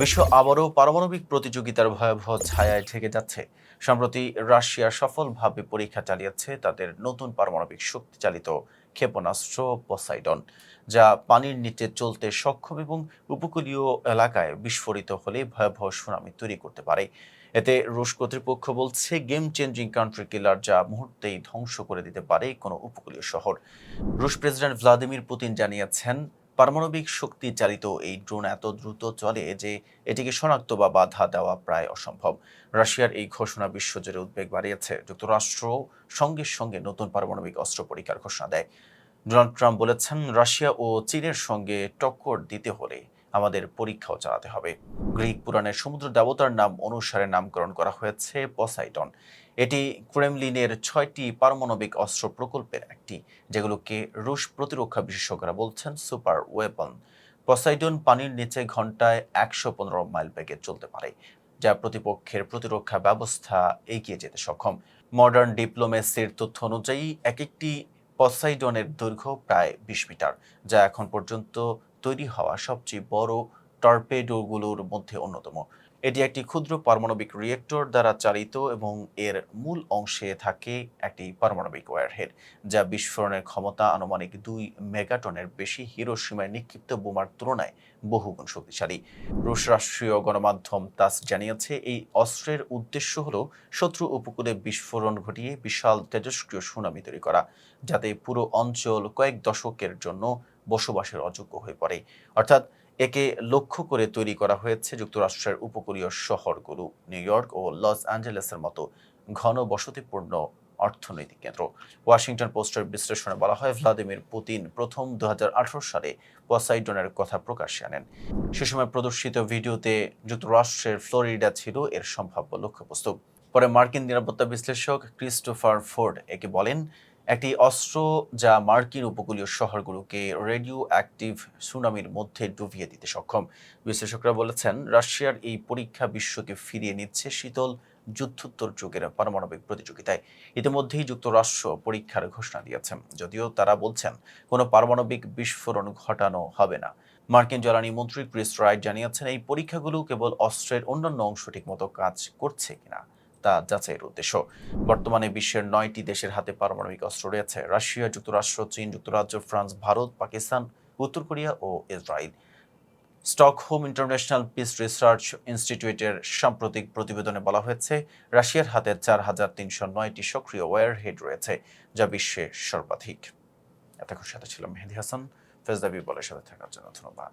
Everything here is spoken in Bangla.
বিশ্ব আবারও পারমাণবিক প্রতিযোগিতার ভয়াবহ ছায়ায় ঢেকে যাচ্ছে। সম্প্রতি রাশিয়া সফলভাবে পরীক্ষা চালিয়েছে তাদের নতুন পারমাণবিক শক্তিচালিত ক্ষেপণাস্ত্র পসাইডন, যা পানির নিচে চলতে সক্ষম এবং উপকূলীয় এলাকায় বিস্ফোরিত হলে ভয়াবহ সুনামি তৈরি করতে পারে। এতে রুশ কর্তৃপক্ষ বলছে, গেম চেঞ্জিং কান্ট্রি কিলার যা মুহূর্তেই ধ্বংস করে দিতে পারে কোনো উপকূলীয় শহর। রুশ প্রেসিডেন্ট ভ্লাদিমির পুতিন জানিয়েছেন পারমাণবিক শক্তি চালিত এই ড্রোন এত দ্রুত চলে যে এটিকে শনাক্ত বা বাধা দেওয়া প্রায় অসম্ভব। রাশিয়ার এই ঘোষণা বিশ্বজুড়ে উদ্বেগ বাড়িয়েছে। যুক্তরাষ্ট্র সঙ্গে সঙ্গে নতুন পারমাণবিক অস্ত্র পরীক্ষার ঘোষণা দেয়। ডোনাল্ড ট্রাম্প বলেছেন, রাশিয়া ও চীনের সঙ্গে টক্কর দিতে হলে আমাদের পরীক্ষাও চালাতে হবে। গ্রিক পুরাণের সমুদ্র দেবতার নাম অনুসারে নামকরণ করা হয়েছে পসাইডন এটি ক্রেমলিনের ছয়টি পারমাণবিক অস্ত্র প্রকল্পের একটি, যেগুলোকে রুশ প্রতিরক্ষা বিশেষজ্ঞরা বলছেন সুপার ওয়েপন। পসাইডন পানির নিচে ঘন্টায় একশো পনেরো মাইল বেগে চলতে পারে, যা প্রতিপক্ষের প্রতিরক্ষা ব্যবস্থা এগিয়ে যেতে সক্ষম। মডার্ন ডিপ্লোমেসির তথ্য অনুযায়ী এক একটি পসাইডনের দৈর্ঘ্য প্রায় বিশ মিটার, যা এখন পর্যন্ত তৈরি হওয়া সবচেয়ে বড় টর্পেডোগুলোর মধ্যে অন্যতম। এটি একটি ক্ষুদ্র পারমাণবিক রিয়েক্টর দ্বারা চালিত এবং এর মূল অংশে থাকে একটি পারমাণবিক ওয়ারহেড যা বিস্ফোরণের ক্ষমতা আনুমানিক দুই মেগাটনের বেশি হিরোসীমায় নিক্ষিপ্ত বোমার তুলনায় বহুগুণ শক্তিশালী। রুশ রাষ্ট্রীয় গণমাধ্যম তাস জানিয়েছে, এই অস্ত্রের উদ্দেশ্য হল শত্রু উপকূলে বিস্ফোরণ ঘটিয়ে বিশাল তেজস্ক্রিয় সুনামি তৈরি করা, যাতে পুরো অঞ্চল কয়েক দশকের জন্য বসবাসের অযোগ্য হয়ে পড়ে। অর্থাৎ একে লক্ষ্য করে তৈরি করা হয়েছে যুক্তরাষ্ট্রের উপকূলীয় শহরগুলো, নিউ ইয়র্ক ও লস অ্যাঞ্জেলেসের মতো ঘন বসতিপূর্ণ অর্থনৈতিক কেন্দ্র। ওয়াশিংটন পোস্টের বিশ্লেষণে বলা হয়, ভ্লাদিমির পুতিন প্রথম দু হাজার আঠারো সালে পসাইডনের কথা প্রকাশ্যে আনেন। সে সময় প্রদর্শিত ভিডিওতে যুক্তরাষ্ট্রের ফ্লোরিডা ছিল এর সম্ভাব্য লক্ষ্যবস্তু। পরে মার্কিন নিরাপত্তা বিশ্লেষক ক্রিস্টোফার ফোর্ড একে বলেন একটি অস্ত্র যা মার্কিন উপকূলীয় শহরগুলোকে রেডিও অ্যাক্টিভ সুনামির মধ্যে ডুবিয়ে দিতে সক্ষম। বিশ্লেষকরা বলেছেন, রাশিয়ার এই পরীক্ষা বিশ্বকে ফিরিয়ে নিচ্ছে শীতল যুদ্ধোত্তর যুগের পারমাণবিক প্রতিযোগিতায়। ইতিমধ্যেই যুক্তরাষ্ট্র পরীক্ষার ঘোষণা দিয়েছেন যদিও তারা বলছেন, কোনো পারমাণবিক বিস্ফোরণ ঘটানো হবে না। মার্কিন জ্বালানি মন্ত্রী ক্রিস রাইট জানিয়েছেন, এই পরীক্ষাগুলো কেবল অস্ত্রের অন্যান্য অংশ ঠিকমতো কাজ করছে কিনা। তা যাচাইয়ের উদ্দেশ্য। বর্তমানে বিশ্বের নয়টি দেশের হাতে পারমাণবিক অস্ত্র রয়েছে। রাশিয়া, যুক্তরাষ্ট্র, চীন, যুক্তরাজ্য, ফ্রান্স, ভারত, পাকিস্তান, উত্তর কোরিয়া ও Israel Stockholm International Peace Research ইনস্টিটিউটের সাম্প্রতিক প্রতিবেদনে বলা হয়েছে, রাশিয়ার হাতে চার হাজার তিনশো নয়টি সক্রিয় ওয়ারহেড রয়েছে, যা বিশ্বে সর্বাধিক। এতক্ষণ সাথে ছিল মেহেদি হাসান। ফেজদাবি বলের সাথে থাকার জন্য ধন্যবাদ।